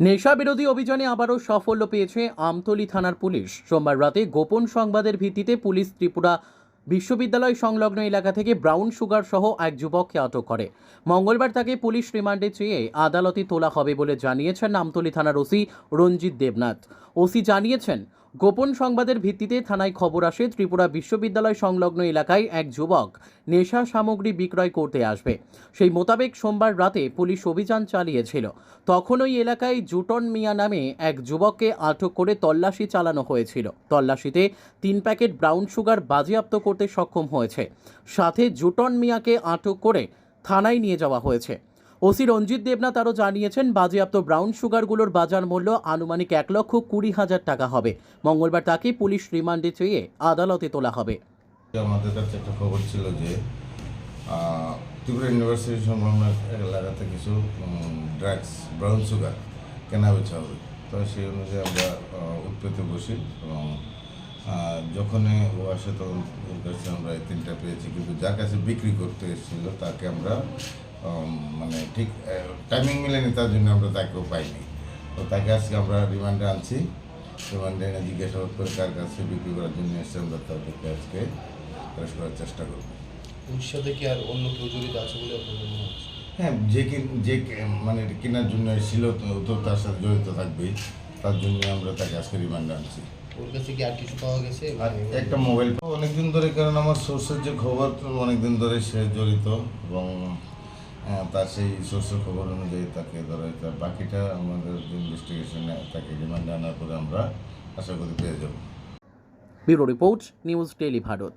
নেশা বিরোধী অভিযানে আবারও সাফল্য পেয়েছে আমতলি থানার পুলিশ। সোমবার রাতে গোপন সংবাদের ভিত্তিতে পুলিশ ত্রিপুরা বিশ্ববিদ্যালয় সংলগ্ন এলাকা থেকে ব্রাউন সুগার সহ এক যুবককে আটক করে। মঙ্গলবার তাকে পুলিশ রিমান্ডে চেয়ে আদালতে তোলা হবে বলে জানিয়েছেন আমতলি থানার ওসি রঞ্জিত দেবনাথ। ওসি জানিয়েছেন গোপন সংবাদের ভিত্তিতে থানায় খবর আসে, ত্রিপুরা বিশ্ববিদ্যালয় সংলগ্ন এলাকায় এক যুবক নেশা সামগ্রী বিক্রয় করতে আসবে। সেই মোতাবেক সোমবার রাতে পুলিশ অভিযান চালিয়েছিল। তখন ওই এলাকায় জুটন মিয়া নামে এক যুবককে আটক করে তল্লাশি চালানো হয়েছিল। তল্লাশিতে তিন প্যাকেট ব্রাউন সুগার বাজেয়াপ্ত করতে সক্ষম হয়েছে। সাথে জুটন মিয়াকে আটক করে থানায় নিয়ে যাওয়া হয়েছে। ওসি রঞ্জিত দেবনাথ আরও জানিয়েছেন, বাজেয়াপ্ত ব্রাউন সুগারগুলোর বাজার মূল্য আনুমানিক এক লক্ষ কুড়ি হাজার টাকা হবে। মঙ্গলবার তাকে পুলিশ রিমান্ডে চেয়ে আদালতে তোলা হবে। আমাদের কাছে একটা খবর ছিল যে ত্রিপুরা ইউনিভার্সিটি সংলগ্ন এলাকাতে কিছু ড্রাগস ব্রাউন সুগার কেনা বেচা হবে। তো সেই অনুযায়ী আমরা উৎপেতে বসি এবং আহ, যখনই ও আসে তখন ওর কাছে আমরা এই তিনটা পেয়েছি কিন্তু যার কাছে বিক্রি করতে এসেছিল তাকে আমরা মানে ঠিক টাইমিং মিলেনি তার জন্য আমরা তাকেও পাইনি। তো তাকে আজকে আমরা রিমান্ডে আনছি। রিমান্ডে এনে জিজ্ঞাসাবাদ করে কার কাছে বিক্রি করার জন্য এসছে আমরা তাদেরকে আজকে অ্যারেস্ট করার চেষ্টা করব। সাথে কি আর অন্য কেউ জড়িত আছে বলে আপনাদের মনে হচ্ছে? হ্যাঁ যে যে মানে কেনার জন্য এসেছিল তো তার সাথে জড়িত থাকবেই। তার জন্য আমরা তাকে আজকে রিমান্ডে আনছি। ওর কাছে কি আর কিছু পাওয়া গেছে? আর একটা মোবাইল অনেকদিন ধরে কারণ আমার সোর্সের যে খবর অনেকদিন ধরে সে জড়িত এবং তার সেই সোর্সের খবর অনুযায়ী তাকে ধরা হয়েছে বাকিটা আমাদের ইনভেস্টিগেশনে তাকে রিমান্ডে আনার পরে আমরা আশা করি পেয়ে যাব। Bureau report news daily Bharat.